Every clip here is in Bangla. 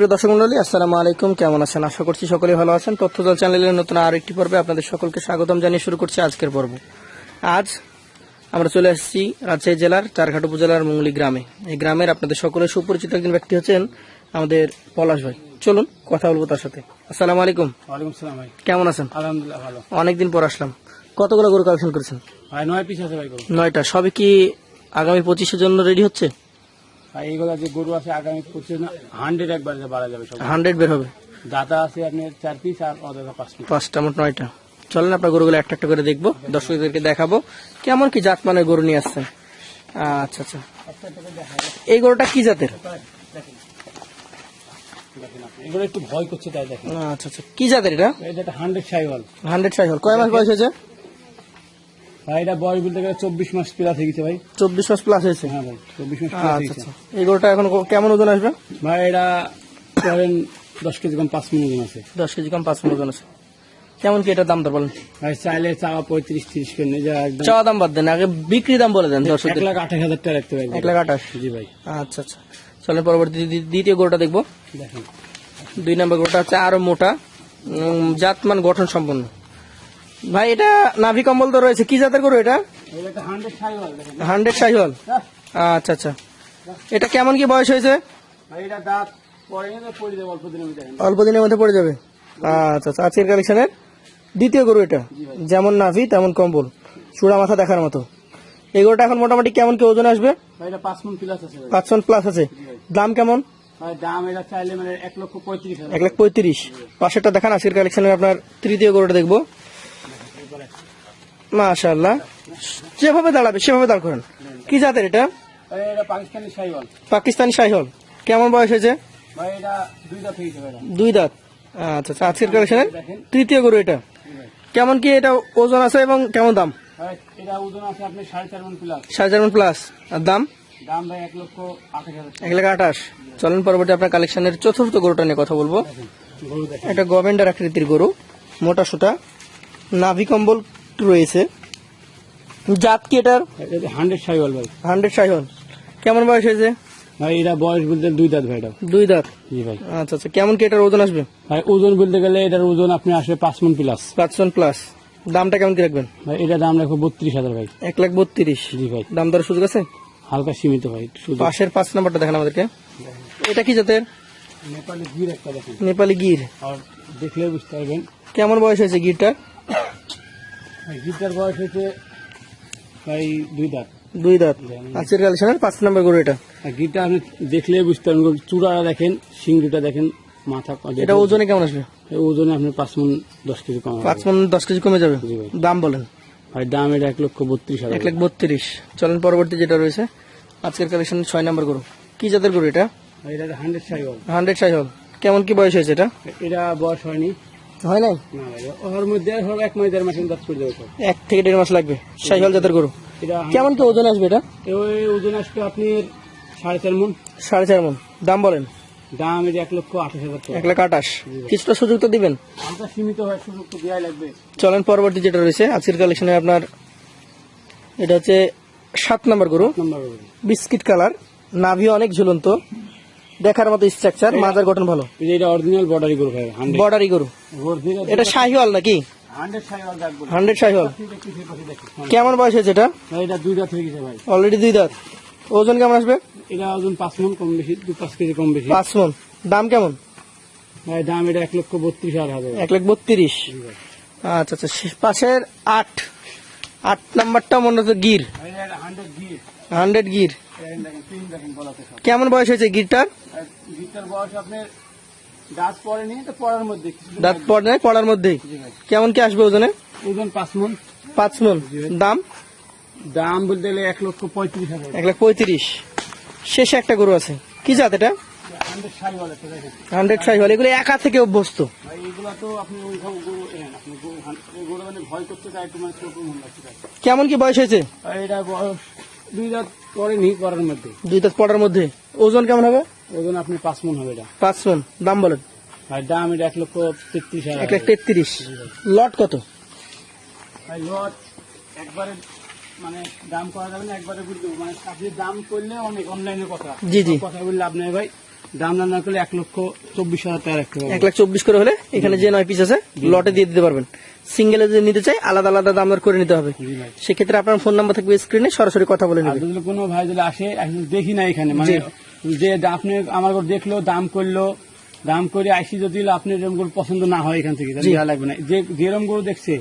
প্রিয় দর্শক মন্ডলী আসসালামু আলাইকুম। কেমন আছেন? আশা করছি সকলেই ভালো আছেন। তথ্যদল চ্যানেলের নতুন আর একটি পর্বে আপনাদের সকলকে স্বাগতম জানিয়ে শুরু করছি আজকের পর্ব। আজ আমরা চলে আসছি রাজশাহী জেলার চারঘাট উপজেলার মুঙ্গলি গ্রামে। এই গ্রামের আপনাদের সকলের সুপরিচিত একজন ব্যক্তি হচ্ছেন আমাদের পলাশ ভাই। চলুন কথা বলব তার সাথে। আসসালামু আলাইকুম। ভাই। কেমন আছেন? আলহামদুলিল্লাহ ভালো। অনেকদিন পর আসলাম। কতগুলো গরু কালেকশন করেছেন? ভাই নয় পিস আছে ভাই নয়টা। সবই কি আগামী পঁচিশের জন্য রেডি হচ্ছে? ভাই এইগুলা যে গরু আছে আগামী পঁচিশ না হান্ড্রেড একবার বাড়া যাবে সব। হান্ড্রেড বের হবে। দাতা আছে আপনার চার পিস আর অদাতা পাঁচ পিস পাঁচটা মোট নয়টা। চলেন আপনার গরুগুলো একটা একটা করে দেখব দর্শকদেরকে দেখাবো। কেমন কি জাত মানের গরু নিয়ে আসছেন? আচ্ছা আচ্ছা। এই গরুটা কি জাতের? এগুলো একটু ভয় করছে তাই দেখেন। আচ্ছা আচ্ছা। কি জাতের এটা? এটা হান্ড্রেড সাইওয়াল। হান্ড্রেড সাইজ হল কয় মাস বয়স হয়েছে? ভাই এটা বয়স বলতে গেলে চব্বিশ মাস প্লাস হয়ে গেছে ভাই। চব্বিশ মাস প্লাস হয়েছে? হ্যাঁ ভাই চব্বিশ মাস প্লাস হয়ে আচ্ছা আচ্ছা। এই গরুটা এখন কেমন ওজন আসবে? ভাই এটা ধরেন দশ কেজি কম পাঁচ মিনিট ওজন আছে। দশ কেজি কম পাঁচ মিনিট ওজন আছে। কেমন কি এটার দাম দর বলেন? ভাই চাইলে চাওয়া পঁয়ত্রিশ তিরিশ করে নিয়ে যা চাওয়া দাম বাদ দেন আগে বিক্রি দাম বলে দেন এক দর্শকদের লাখ আঠাশ হাজার টাকা রাখতে পারবে এক লাখ আঠাশ। জি ভাই। আচ্ছা আচ্ছা। চলেন পরবর্তী দ্বিতীয় গরুটা দেখব। দেখেন। দুই নম্বর গরুটা হচ্ছে আরও মোটা জাতমান গঠন সম্পন্ন। ভাই এটা নাভি কম্বল তো রয়েছে। কি জাতের গরু এটা? হান্ড্রেড সাইহল হ্যাঁ। আচ্ছা আচ্ছা। এটা কেমন কি বয়স হয়েছে? অল্প দিনের মধ্যে। পড়ে যাবে? আচ্ছা আচ্ছা। আজকের কালেকশনের দ্বিতীয় গরু এটা। যেমন নাভি তেমন কম্বল। চূড়া মাথা দেখার মতো। এই গরুটা এখন মোটামুটি কেমন কি ওজন আসবে? ভাই এটা পাঁচ মন প্লাস আছে দাম কেমন? মানে এক লাখ পঁয়ত্রিশ পাশেরটা দেখান আজকের কালেকশনের আপনার তৃতীয় গরুটা দেখব। মাশাল্লাহ যেভাবে দাঁড়াবে সেভাবে দাঁড় করেন। কি জাতের এটা? পাকিস্তানি সাইহল কেমন বয়স হয়েছে? দুই দাঁত এটা। আচ্ছা আচ্ছা আজকের কালেকশনের তৃতীয় গরু এটা। কেমন কি এটা ওজন আছে এবং কেমন দাম? এটা সাড়ে চার মন প্লাস আর দাম? এক লাখ আঠাশ। চলেন পরবর্তী আপনার কালেকশনের চতুর্থ গরুটা নিয়ে কথা বলব। একটা গভেন্ডার আকৃতির গরু মোটা সোটা নাভি কম্বল রয়েছে। জাত কি এটার? হান্ড্রেড সাইওয়াল ভাই। হান্ড্রেড সাইহল কেমন বয়স হয়েছে? ভাই এটা বয়স বলতে দুই দাঁত ভাই এটা। দুই দাঁত? জি ভাই। আচ্ছা আচ্ছা। কেমন কি এটার ওজন আসবে? ভাই ওজন বলতে গেলে এটার ওজন আপনি আসবে পাঁচ মন প্লাস পাঁচশন প্লাস দামটা কেমন কি রাখবেন? ভাই এটা দাম রাখব বত্রিশ হাজার ভাই। এক লাখ বত্রিশ। জি ভাই। দাম দর সুযোগ আছে? হালকা সীমিত ভাই পাশের পাঁচ নম্বরটা দেখেন আমাদেরকে। এটা কি জাতের? নেপালি গির একটা দেখেন। নেপালি গির। আর দেখলে বুঝতে পারবেন। কেমন বয়স হয়েছে গিরটার? ভাই গিরটার বয়স হচ্ছে ভাই দুই দাঁত। দুই দাঁত। আজকের কালেকশনের পাঁচ নম্বর গরু এটা। আর গিরটা আপনি দেখলে বুঝতে পারবেন চূড়াটা দেখেন সিংড়িটা দেখেন মাথা এটা ওজনে কেমন আসবে? ওজনে আপনি পাঁচ মন দশ কেজি কম পাঁচ মন দশ কেজি কমে যাবে? দাম বলেন। ভাই দাম এটা এক লক্ষ বত্রিশ এক লাখ বত্রিশ। চলেন পরবর্তী যেটা রয়েছে আজকের কালেকশন ছয় নম্বর গরু। কি জাতের গরু এটা? হান্ড্রেড সাইওয়াল হান্ড্রেড সাইজ হল কেমন কি বয়স হয়েছে এটা? এটা বয়স হয়নি। হয় নাই? ওর মধ্যে এক মাস দেড় মাসের দাঁত পড়ে যাবে এক থেকে দেড় মাস লাগবে। সাইহল জাতের গরু। কেমন কি ওজন আসবে এটা? ওই ওজন আসবে আপনি সাড়ে চার মন। সাড়ে চার মন। দাম বলেন। দাম এটা এক লক্ষ আঠাশ হাজার এক লাখ আঠাশ। কিছুটা সুযোগ তো দিবেন? সীমিত হয় সুযোগ তো দেওয়াই লাগবে। চলেন পরবর্তী যেটা রয়েছে আজকের কালেকশনে আপনার এটা হচ্ছে সাত নম্বর গরু। Biscuit colour. নাভি অনেক ঝুলন্ত। দেখার মতো স্ট্রাকচার মাজার গঠন ভালো। এটা অরিজিনাল বর্ডারি গরু ভাই বর্ডারি গরু। এটা শাহিওয়াল নাকি? হান্ড্রেড শাহিওয়াল দেখি কেমন বয়স হয়েছে এটা? এটা দুই দাঁত হয়ে গেছে ভাই। অলরেডি দুই দাঁত। ওজন কেমন আসবে? এটা ওজন পাঁচ মন কম বেশি দু পাঁচ কেজি কম বেশি। পাঁচ মন। দাম কেমন? ভাই দাম এটা এক লক্ষ বত্রিশ হাজার এক লাখ বত্রিশ। আচ্ছা আচ্ছা পাশের আট। আট নাম্বারটা মনে হচ্ছে গির। হান্ড্রেড গির। কেমন বয়স হয়েছে গিটার? গিটার বয়স আপনার দাঁত পড়েনি তো পড়ার মধ্যে। দাঁত পড় নাই পড়ার মধ্যেই। কেমন কি আসবে ওজনে? ওজন পাঁচ মন। পাঁচ মন। দাম? দাম বলতে গেলে এক লক্ষ পঁয়ত্রিশ হাজার। এক লাখ পঁয়ত্রিশ। শেষে একটা গরু আছে। কি জাত এটা? হান্ড্রেড হল এগুলো একা থেকে অভ্যস্ত। মানে মানে মনে। কেমন কি বয়স হয়েছে? এটা বয়স দুই দাঁত পরেনি করার মধ্যে। দুই পড়ার মধ্যে। ওজন কেমন হবে? ওজন আপনি পাঁচ মন হবে এটা। পাঁচ মন। দাম বলেন। আর দাম এটা এক লক্ষ তেত্রিশ এক লাখ তেত্রিশ। লট কত? ভাই লট একবারে মানে দাম করা যাবে না একবারে বুঝব মানে আপনি দাম করলে অনেক অনলাইনের কথা। জি, জি। কথা বললে আপনার ভাই। দাম না না করলে এক লক্ষ চব্বিশ হাজার টাকা রাখতে এক লাখ চব্বিশ করে হলে এখানে যে নয় পিস আছে লটে দিয়ে দিতে পারবেন। সিঙ্গেলে যদি নিতে চাই আলাদা আলাদা দাম করে নিতে হবে। সেক্ষেত্রে আপনার ফোন নাম্বার থাকবে স্ক্রিনে সরাসরি কথা বলে আর কোনো ভাই যদি আসে দেখি না এখানে মানে যে আপনি আমার দেখল দাম করল দাম করে আইসি যদি আপনি এরকম পছন্দ না হয় এখান থেকে তাহলে লাগবে না। যে যেরকম করে দেখছে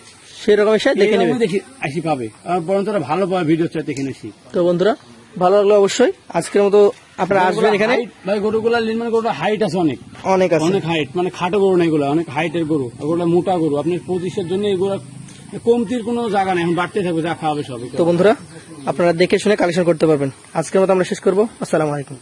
সেরকম এসে দেখে নেবে। দেখি আইসি পাবে। আর বরং ভালো পাবে ভিডিও দেখে নিছি তো বন্ধুরা ভালো লাগল অবশ্যই। আজকের মতো আপনারা আসবেন এখানে? ভাই গরুগুলা গরুটা হাইট আছে অনেক। অনেক আছে। অনেক হাইট মানে খাটো গরু না এগুলো অনেক হাইটের গরু। এগুলো মোটা গরু। আপনি পঁচিশের জন্য এগুলো কমতির কোনো জায়গা নেই এখন বাড়তে থাকবে যা খাওয়াবে সব তো বন্ধুরা আপনারা দেখে শুনে কালেকশন করতে পারবেন। আজকের মতো আমরা শেষ করব। আসসালামু আলাইকুম।